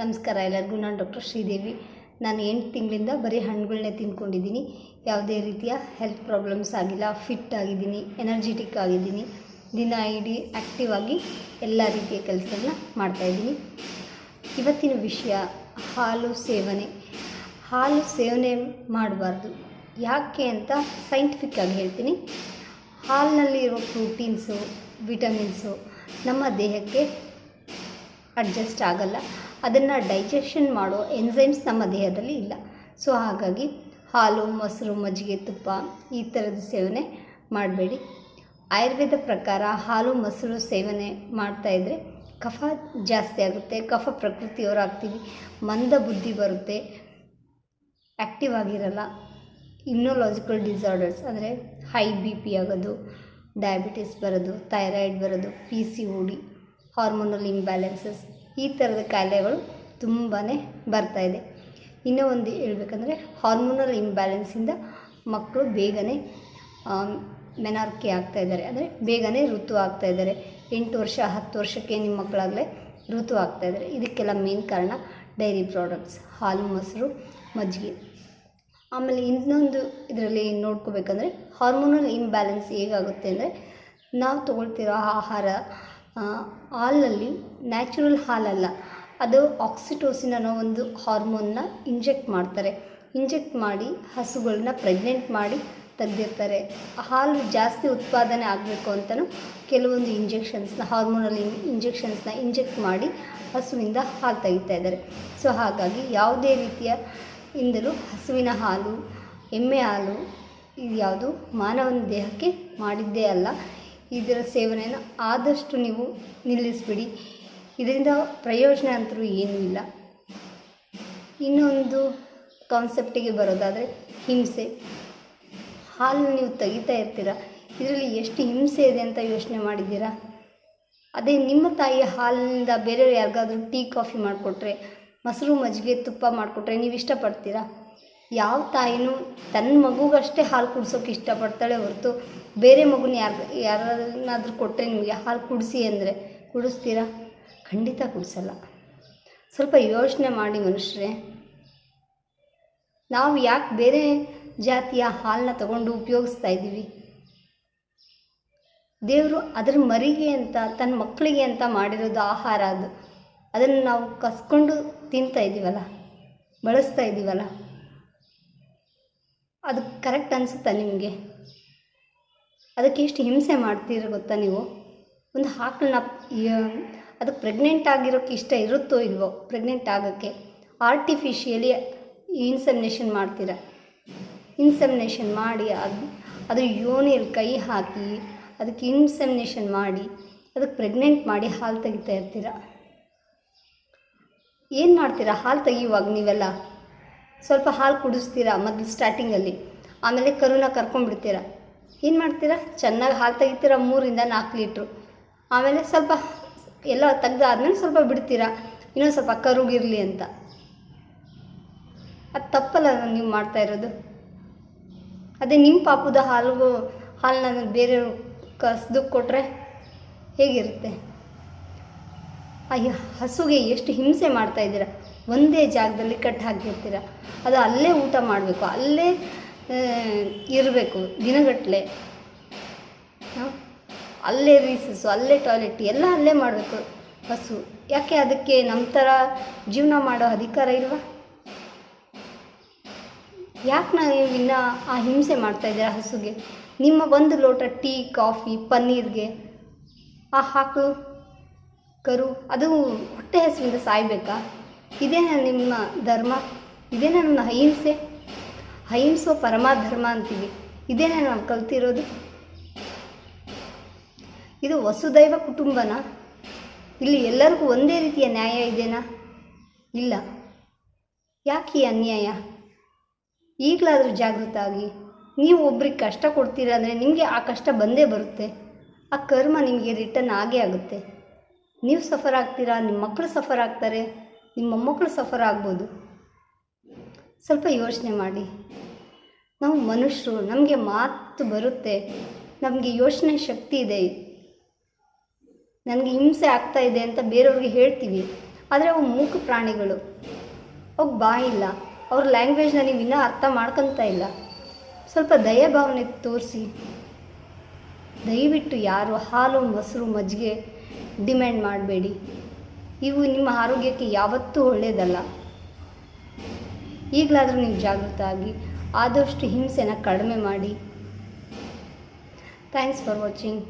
ನಮಸ್ಕಾರ ಎಲ್ಲರಿಗೂ, ನಾನು ಡಾಕ್ಟರ್ ಶ್ರೀದೇವಿ. ನಾನು ಎಂಟು ತಿಂಗಳಿಂದ ಬರೀ ಹಣ್ಣುಗಳನ್ನೇ ತಿಂದ್ಕೊಂಡಿದ್ದೀನಿ. ಯಾವುದೇ ರೀತಿಯ ಹೆಲ್ತ್ ಪ್ರಾಬ್ಲಮ್ಸ್ ಆಗಿಲ್ಲ, ಫಿಟ್ ಆಗಿದ್ದೀನಿ, ಎನರ್ಜೆಟಿಕ್ ಆಗಿದ್ದೀನಿ. ದಿನ ಇಡೀ ಆ್ಯಕ್ಟಿವ್ ಆಗಿ ಎಲ್ಲ ರೀತಿಯ ಕೆಲಸಗಳನ್ನ ಮಾಡ್ತಾಯಿದ್ದೀನಿ ಇವತ್ತಿನ ವಿಷಯ, ಹಾಲು ಸೇವನೆ. ಹಾಲು ಸೇವನೆ ಮಾಡಬಾರ್ದು. ಯಾಕೆ ಅಂತ ಸೈಂಟಿಫಿಕ್ ಆಗಿ ಹೇಳ್ತೀನಿ. ಹಾಲಿನಲ್ಲಿರೋ ಪ್ರೋಟೀನ್ಸು ವಿಟಮಿನ್ಸು ನಮ್ಮ ದೇಹಕ್ಕೆ ಅಡ್ಜಸ್ಟ್ ಆಗಲ್ಲ. ಅದನ್ನು ಡೈಜೆಷನ್ ಮಾಡೋ ಎನ್ಸೈಮ್ಸ್ ನಮ್ಮ ದೇಹದಲ್ಲಿ ಇಲ್ಲ. ಸೊ ಹಾಗಾಗಿ ಹಾಲು, ಮೊಸರು, ಮಜ್ಜಿಗೆ, ತುಪ್ಪ ಈ ಥರದ ಸೇವನೆ ಮಾಡಬೇಡಿ. ಆಯುರ್ವೇದ ಪ್ರಕಾರ ಹಾಲು, ಮೊಸರು ಸೇವನೆ ಮಾಡ್ತಾಯಿದ್ರೆ ಕಫ ಜಾಸ್ತಿ ಆಗುತ್ತೆ, ಕಫ ಪ್ರಕೃತಿಯವರಾಗ್ತೀವಿ, ಮಂದ ಬುದ್ಧಿ ಬರುತ್ತೆ ಆ್ಯಕ್ಟಿವ್ ಆಗಿರಲ್ಲ. ಇಮ್ಯುನೊಲಾಜಿಕಲ್ ಡಿಸಾರ್ಡರ್ಸ್ ಅಂದರೆ ಹೈ ಬಿ ಪಿ ಆಗೋದು ಡಯಾಬಿಟಿಸ್ ಬರೋದು ಥೈರಾಯ್ಡ್ ಬರೋದು P C O hormonal imbalances ಈ ಥರದ ಕಾಯಿಲೆಗಳು ತುಂಬಾ ಬರ್ತಾಯಿದೆ ಇನ್ನೂ ಒಂದು ಹೇಳ್ಬೇಕಂದ್ರೆ ಹಾರ್ಮೋನಲ್ ಇಂಬ್ಯಾಲೆನ್ಸಿಂದ ಮಕ್ಕಳು ಬೇಗನೆ ಮೆನಾರ್ಕಿ ಆಗ್ತಾ ಇದ್ದಾರೆ. ಅಂದರೆ ಬೇಗನೆ ಋತು ಆಗ್ತಾ ಇದ್ದಾರೆ. ಎಂಟು ವರ್ಷ, ಹತ್ತು ವರ್ಷಕ್ಕೆ ನಿಮ್ಮ ಮಕ್ಕಳಾಗಲೇ ಋತು ಆಗ್ತಾ ಇದ್ದಾರೆ. ಇದಕ್ಕೆಲ್ಲ ಮೇನ್ ಕಾರಣ ಡೈರಿ ಪ್ರಾಡಕ್ಟ್ಸ್ ಹಾಲು, ಮೊಸರು, ಮಜ್ಜಿಗೆ. ಆಮೇಲೆ ಇನ್ನೊಂದು ಇದರಲ್ಲಿ ನೋಡ್ಕೋಬೇಕಂದ್ರೆ ಹಾರ್ಮೋನಲ್ ಇಂಬ್ಯಾಲೆನ್ಸ್ ಹೇಗಾಗುತ್ತೆ ಅಂದರೆ ನಾವು ತೊಗೊಳ್ತಿರೋ ಆಹಾರ ಹಾಲಲ್ಲಿ ನ್ಯಾಚುರಲ್ ಹಾಲಲ್ಲ, ಅದು ಆಕ್ಸಿಟೋಸಿನ್ ಅನ್ನೋ ಒಂದು ಹಾರ್ಮೋನ್ನ ಇಂಜೆಕ್ಟ್ ಮಾಡ್ತಾರೆ. ಇಂಜೆಕ್ಟ್ ಮಾಡಿ ಹಸುಗಳನ್ನ ಪ್ರೆಗ್ನೆಂಟ್ ಮಾಡಿ ತೆಗ್ದಿರ್ತಾರೆ. ಹಾಲು ಜಾಸ್ತಿ ಉತ್ಪಾದನೆ ಆಗಬೇಕು ಅಂತಲೂ ಕೆಲವೊಂದು ಇಂಜೆಕ್ಷನ್ಸ್ನ, ಹಾರ್ಮೋನಲ್ ಇಂಜೆಕ್ಷನ್ಸ್ನ ಇಂಜೆಕ್ಟ್ ಮಾಡಿ ಹಸುವಿಂದ ಹಾಲು ತೆಗಿತಾ ಇದ್ದಾರೆ. ಸೊ, ಹಾಗಾಗಿ ಯಾವುದೇ ರೀತಿಯ ಇಂದಲೂ ಹಸುವಿನ ಹಾಲು, ಎಮ್ಮೆ ಹಾಲು, ಇದು ಯಾವುದು ಮಾನವನ ದೇಹಕ್ಕೆ ಮಾಡಿದ್ದೇ ಅಲ್ಲ ಇದರ ಸೇವನೆಯನ್ನು ಆದಷ್ಟು ನೀವು ನಿಲ್ಲಿಸ್ಬಿಡಿ. ಇದರಿಂದ ಪ್ರಯೋಜನ ಅಂತರೂ ಏನೂ ಇಲ್ಲ. ಇನ್ನೊಂದು ಕಾನ್ಸೆಪ್ಟಿಗೆ ಬರೋದಾದರೆ ಹಿಂಸೆ. ಹಾಲು ನೀವು ತೆಗಿತಾ ಇರ್ತೀರ? ಇದರಲ್ಲಿ ಎಷ್ಟು ಹಿಂಸೆ ಇದೆ ಅಂತ ಯೋಚನೆ ಮಾಡಿದ್ದೀರಾ? ಅದೇ ನಿಮ್ಮ ತಾಯಿಯ ಹಾಲಿನಿಂದ ಬೇರೆಯವ್ರು ಯಾರಿಗಾದರೂ ಟೀ, ಕಾಫಿ ಮಾಡಿಕೊಟ್ರೆ ಮೊಸರು ಮಜ್ಜಿಗೆ ತುಪ್ಪ ಮಾಡಿಕೊಟ್ರೆ ನೀವು ಇಷ್ಟಪಡ್ತೀರಾ? ಯಾವ ತಾಯಿನೂ ತನ್ನ ಮಗುಗಷ್ಟೇ ಹಾಲು ಕುಡ್ಸೋಕೆ ಇಷ್ಟಪಡ್ತಾಳೆ ಹೊರತು ಬೇರೆ ಮಗುನ ಯಾರು, ಯಾರನ್ನಾದರೂ ಕೊಟ್ಟರೆ ನಿಮಗೆ ಹಾಲು ಕುಡಿಸಿ ಅಂದರೆ ಕುಡಿಸ್ತೀರಾ? ಖಂಡಿತ ಕುಡಿಸಲ್ಲ. ಸ್ವಲ್ಪ ಯೋಚನೆ ಮಾಡಿ ಮನುಷ್ಯರೇ. ನಾವು ಯಾಕೆ ಬೇರೆ ಜಾತಿಯ ಹಾಲನ್ನ ತಗೊಂಡು ಉಪಯೋಗಿಸ್ತಾ ಇದ್ದೀವಿ? ದೇವರು ಅದರ ಮರಿಗೆ ಅಂತ ತನ್ನ ಮಕ್ಕಳಿಗೆ ಅಂತ ಮಾಡಿರೋದು ಆಹಾರ ಅದು. ಅದನ್ನು ನಾವು ಕಸ್ಕೊಂಡು ತಿಂತಾ ಇದ್ದೀವಲ್ಲ ಬಳಸ್ತಾ ಇದ್ದೀವಲ್ಲ ಅದು ಕರೆಕ್ಟ್ ಅನಿಸುತ್ತಾ ನಿಮಗೆ? ಅದಕ್ಕೆ ಎಷ್ಟು ಹಿಂಸೆ ಮಾಡ್ತೀರ ಗೊತ್ತಾ ನೀವು? ಒಂದು ಆಕಳನ್ನ ಅದಕ್ಕೆ ಪ್ರೆಗ್ನೆಂಟ್ ಆಗಿರೋಕ್ಕೆ ಇಷ್ಟ ಇರುತ್ತೋ ಇಲ್ವೋ ಪ್ರೆಗ್ನೆಂಟ್ ಆಗೋಕ್ಕೆ ಆರ್ಟಿಫಿಷಿಯಲಿ ಇನ್ಸಮಿನೇಷನ್ ಮಾಡ್ತೀರ? ಇನ್ಸಮಿನೇಷನ್ ಮಾಡಿ, ಅದು ಅದು ಯೋನಿಯಲ್ಲಿ ಕೈ ಹಾಕಿ, ಅದಕ್ಕೆ ಇನ್ಸಮಿನೇಷನ್ ಮಾಡಿ, ಅದಕ್ಕೆ ಪ್ರೆಗ್ನೆಂಟ್ ಮಾಡಿ ಹಾಲು ತೆಗಿತಾ ಇರ್ತೀರ? ಏನು ಮಾಡ್ತೀರಾ? ಹಾಲು ತೆಗಿಯುವಾಗ ನೀವೆಲ್ಲ? ಸ್ವಲ್ಪ ಹಾಲು ಕುಡಿಸ್ತೀರಾ ಮೊದಲು ಸ್ಟಾರ್ಟಿಂಗಲ್ಲಿ? ಆಮೇಲೆ ಕರುನ ಕರ್ಕೊಂಡ್ಬಿಡ್ತೀರಾ? ಏನು ಮಾಡ್ತೀರಾ? ಚೆನ್ನಾಗಿ ಹಾಲು ತೆಗಿತೀರಾ? ಮೂರಿಂದ ನಾಲ್ಕು ಲೀಟ್ರು. ಆಮೇಲೆ ಸ್ವಲ್ಪ ಎಲ್ಲ ತೆಗ್ದಾದ್ಮೇಲೆ ಸ್ವಲ್ಪ ಬಿಡ್ತೀರಾ? ಇನ್ನೊಂದು ಸ್ವಲ್ಪ ಕರುಗಿರಲಿ ಅಂತ. ಅದು ತಪ್ಪಲ್ಲ ನೀವು ಮಾಡ್ತಾ ಇರೋದು. ಅದೇ ನಿಮ್ಮ ಪಾಪದ ಹಾಲು ನಾನು ಬೇರೆಯವ್ರು ಕಸ್ದು ಕೊಟ್ಟರೆ ಹೇಗಿರುತ್ತೆ? ಆ ಹಸುಗೆ ಎಷ್ಟು ಹಿಂಸೆ ಮಾಡ್ತಾ ಇದ್ದೀರಾ? ಒಂದೇ ಜಾಗದಲ್ಲಿ ಕಟ್ಟಿ ಹಾಕಿರ್ತೀರ? ಅದು ಅಲ್ಲೇ ಊಟ ಮಾಡಬೇಕು, ಅಲ್ಲೇ ಇರಬೇಕು ದಿನಗಟ್ಟಲೆ ಅಲ್ಲೇ ರೀಸಸ್ಸು ಅಲ್ಲೇ ಟಾಯ್ಲೆಟ್ ಎಲ್ಲ ಅಲ್ಲೇ ಮಾಡಬೇಕು ಹಸು. ಯಾಕೆ ಅದಕ್ಕೆ ನಮ್ಮ ಥರ ಜೀವನ ಮಾಡೋ ಅಧಿಕಾರ ಇಲ್ವಾ? ಯಾಕೆ ನಾವು ಇನ್ನೂ ಆ ಹಿಂಸೆ ಮಾಡ್ತಾ ಇದ್ದೀರಾ ಹಸುಗೆ? ನಿಮ್ಮ ಒಂದು ಲೋಟ ಟೀ, ಕಾಫಿ, ಪನ್ನೀರ್ಗೆ. ಆ ಹಾಕಲು ಕರು ಅದು ಹೊಟ್ಟೆ ಹಸಿವಿಂದ ಸಾಯ್ಬೇಕಾ? ಇದೇನ ನಿಮ್ಮ ಧರ್ಮ ಇದೇನ ನಮ್ಮ ಅಹಿಂಸೆ. ಅಹಿಂಸೋ ಪರಮಾಧರ್ಮ ಅಂತೀವಿ. ಇದೇನ ನಾವು ಕಲ್ತಿರೋದು. ಇದು ವಸುದೈವ ಕುಟುಂಬನ? ಇಲ್ಲಿ ಎಲ್ಲರಿಗೂ ಒಂದೇ ರೀತಿಯ ನ್ಯಾಯ ಇದೆನಾ? ಇಲ್ಲ. ಯಾಕೆ ಈ ಅನ್ಯಾಯ? ಈಗಲಾದರೂ ಜಾಗೃತ ಆಗಿ. ನೀವು ಒಬ್ರಿಗೆ ಕಷ್ಟ ಕೊಡ್ತೀರ ಅಂದರೆ ನಿಮಗೆ ಆ ಕಷ್ಟ ಬಂದೇ ಬರುತ್ತೆ. ಆ ಕರ್ಮ ನಿಮಗೆ ರಿಟರ್ನ್ ಆಗೇ ಆಗುತ್ತೆ. ನೀವು ಸಫರ್ ಆಗ್ತೀರಾ? ನಿಮ್ಮ ಮಕ್ಕಳು ಸಫರ್ ಆಗ್ತಾರೆ? ನಿಮ್ಮ ಮೊಮ್ಮಕ್ಕಳು ಸಫರ್ ಆಗ್ಬೋದು? ಸ್ವಲ್ಪ ಯೋಚನೆ ಮಾಡಿ. ನಾವು ಮನುಷ್ಯರು, ನಮಗೆ ಮಾತು ಬರುತ್ತೆ. ನಮಗೆ ಯೋಚನೆ ಶಕ್ತಿ ಇದೆ. ನನಗೆ ಹಿಂಸೆ ಆಗ್ತಾ ಇದೆ ಅಂತ ಬೇರೆಯವ್ರಿಗೆ ಹೇಳ್ತೀವಿ. ಆದರೆ ಅವು ಮೂಕ ಪ್ರಾಣಿಗಳು. ಅವಕ್ಕೆ ಬಾಯಿಲ್ಲ ಅವ್ರ ಲ್ಯಾಂಗ್ವೇಜ್ನ ನೀವು ಇನ್ನೂ ಅರ್ಥ ಮಾಡ್ಕೊತ ಇಲ್ಲ. ಸ್ವಲ್ಪ ದಯಭಾವನೆ ತೋರಿಸಿ. ದಯವಿಟ್ಟು ಯಾರು ಹಾಲು ಮೊಸರು, ಮಜ್ಜಿಗೆ ಡಿಮ್ಯಾಂಡ್ ಮಾಡಬೇಡಿ. ಇವು ನಿಮ್ಮ ಆರೋಗ್ಯಕ್ಕೆ ಯಾವತ್ತೂ ಒಳ್ಳೆಯದಲ್ಲ ಈಗಲಾದರೂ ನೀವು ಜಾಗೃತ ಆಗಿ ಆದಷ್ಟು ಹಿಂಸೆನ ಕಡಿಮೆ ಮಾಡಿ. Thanks for watching